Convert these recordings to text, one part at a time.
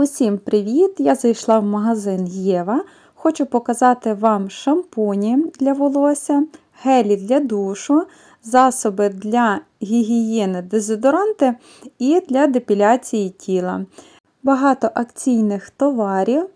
Усім привіт! Я зайшла в магазин Єва. Хочу показати вам шампуні для волосся, гелі для душу, засоби для гігієни, дезодоранти і для депіляції тіла. Багато акційних товарів.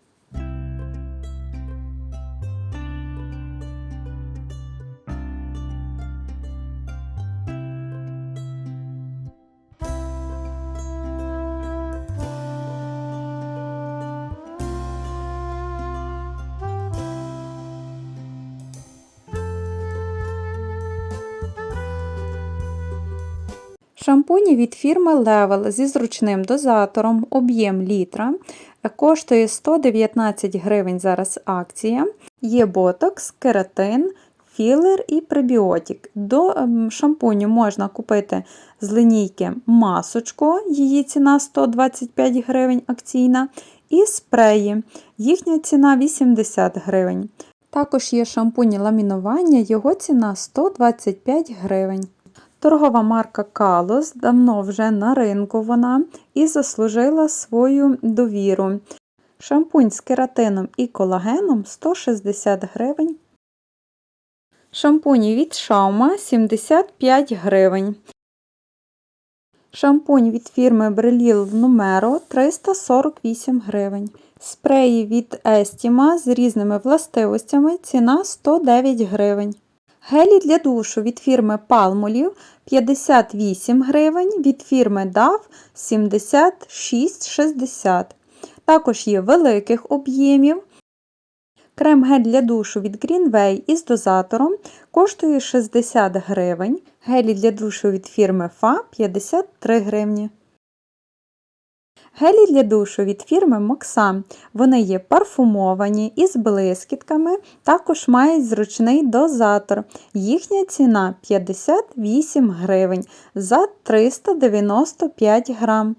Шампуні від фірми Level зі зручним дозатором, об'єм літра. Коштує 119 гривень зараз акція. Є ботокс, кератин, філер і пребіотик. До ем, шампуню можна купити з линійки масочку, її ціна 125 гривень акційна. І спреї. Їхня ціна 80 гривень. Також є шампуні ламінування, його ціна 125 гривень. Торгова марка Калос давно вже на ринку вона і заслужила свою довіру. Шампунь з кератином і колагеном 160 гривень. Шампуні від Шаума 75 гривень. Шампунь від фірми Бреліл Numero 348 гривень. Спреї від Estima з різними властивостями ціна 109 гривень. Гелі для душу від фірми Palmolive 58 гривень, від фірми DAV 76,60. Також є великих об'ємів. Крем-гель для душу від Greenway із дозатором коштує 60 гривень. Гелі для душу від фірми FA 53 гривні. Гелі для душу від фірми Moxa. Вони є парфумовані із блискітками, також мають зручний дозатор. Їхня ціна 58 гривень за 395 грам.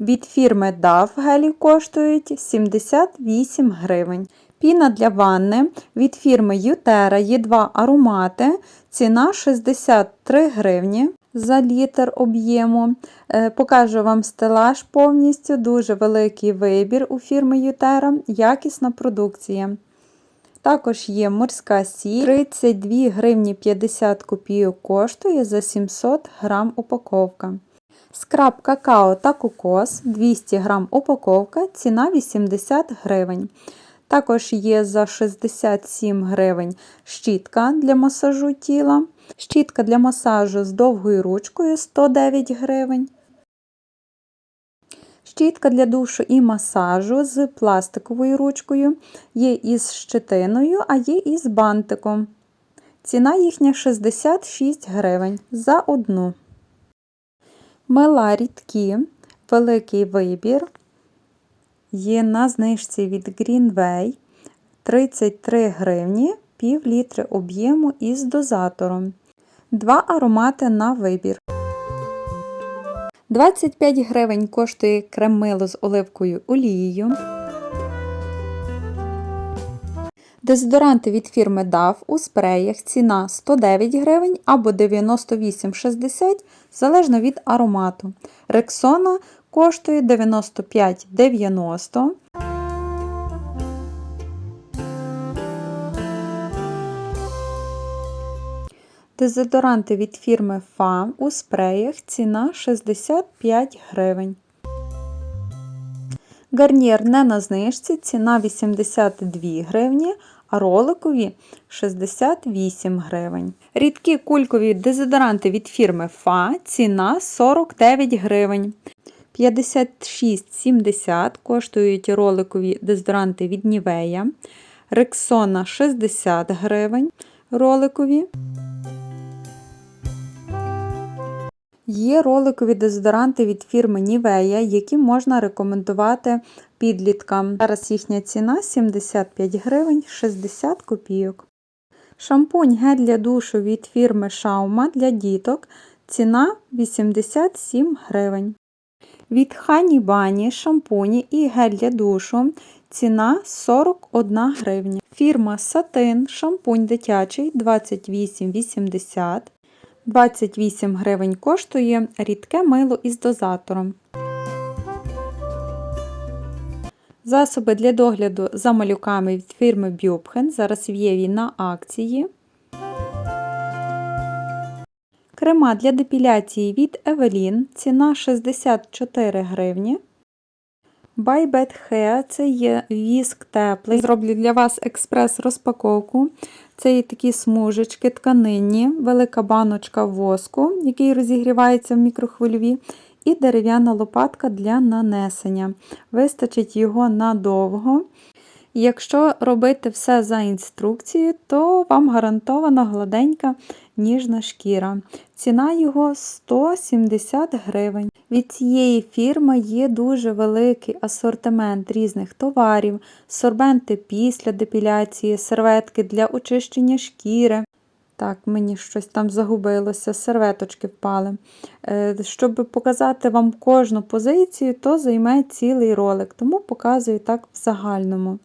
Від фірми DAV гелі коштують 78 гривень. Піна для ванни від фірми Ютера є два аромати. Ціна 63 гривні за літр об'єму. Е, покажу вам стелаж повністю, дуже великий вибір у фірми Ютера, якісна продукція. Також є морська сіль, 32 гривні 50 копійок коштує за 700 грам упаковка. Скраб какао та кокос 200 грам упаковка, ціна 80 гривень. Також є за 67 гривень щітка для масажу тіла. Щітка для масажу з довгою ручкою 109 гривень. Щітка для душу і масажу з пластиковою ручкою. Є із щетиною, а є із бантиком. Ціна їхня 66 гривень за одну. Мила рідкі, великий вибір є на знижці від Greenway 33 гривні, пів літри об'єму із дозатором. Два аромати на вибір. 25 гривень коштує крем-мило з оливкою олією. Дезодоранти від фірми DAV у спреях ціна 109 гривень або 98,60 залежно від аромату. Рексона коштує 95,90. Дезодоранти від фірми FA у спреях ціна 65 гривень. Гарнір не на знижці, ціна 82 гривні, а роликові 68 гривень. Рідкі кулькові дезодоранти від фірми FA ціна 49 гривень. 56,70 коштують роликові дезодоранти від Нівея. Рексона 60 гривень роликові. Є роликові дезодоранти від фірми Нівея, які можна рекомендувати підліткам. Зараз їхня ціна 75 гривень 60 копійок. Шампунь гель для душу від фірми Шаума для діток. Ціна 87 гривень. Від Хані Бані шампуні і гель для душу. Ціна 41 гривня. Фірма Сатин шампунь дитячий 28,80 28 гривень коштує рідке мило із дозатором. Засоби для догляду за малюками від фірми Бюбхен. Зараз в Єві на акції. Крема для депіляції від Evelyn. Ціна 64 гривні. By Bad це є віск теплий. Зроблю для вас експрес-розпаковку. Це є такі смужечки тканинні, велика баночка воску, який розігрівається в мікрохвильові, і дерев'яна лопатка для нанесення. Вистачить його надовго. Якщо робити все за інструкцією, то вам гарантована гладенька ніжна шкіра. Ціна його 170 гривень. Від цієї фірми є дуже великий асортимент різних товарів, сорбенти після депіляції, серветки для очищення шкіри. Так, мені щось там загубилося, серветочки впали. Е, Щоб показати вам кожну позицію, то займе цілий ролик, тому показую так в загальному.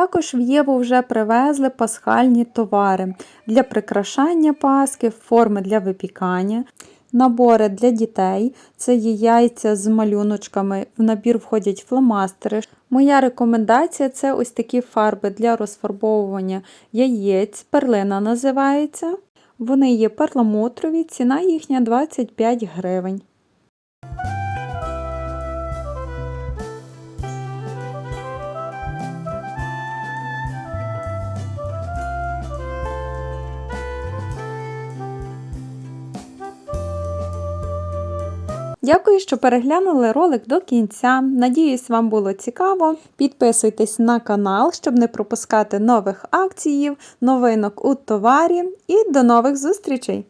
Також в Єву вже привезли пасхальні товари для прикрашання паски, форми для випікання, набори для дітей. Це є яйця з малюночками, в набір входять фломастери. Моя рекомендація це ось такі фарби для розфарбовування яєць, перлина називається. Вони є перламутрові, ціна їхня 25 гривень. Дякую, що переглянули ролик до кінця. Надіюсь, вам було цікаво. Підписуйтесь на канал, щоб не пропускати нових акцій, новинок у товарі. І до нових зустрічей!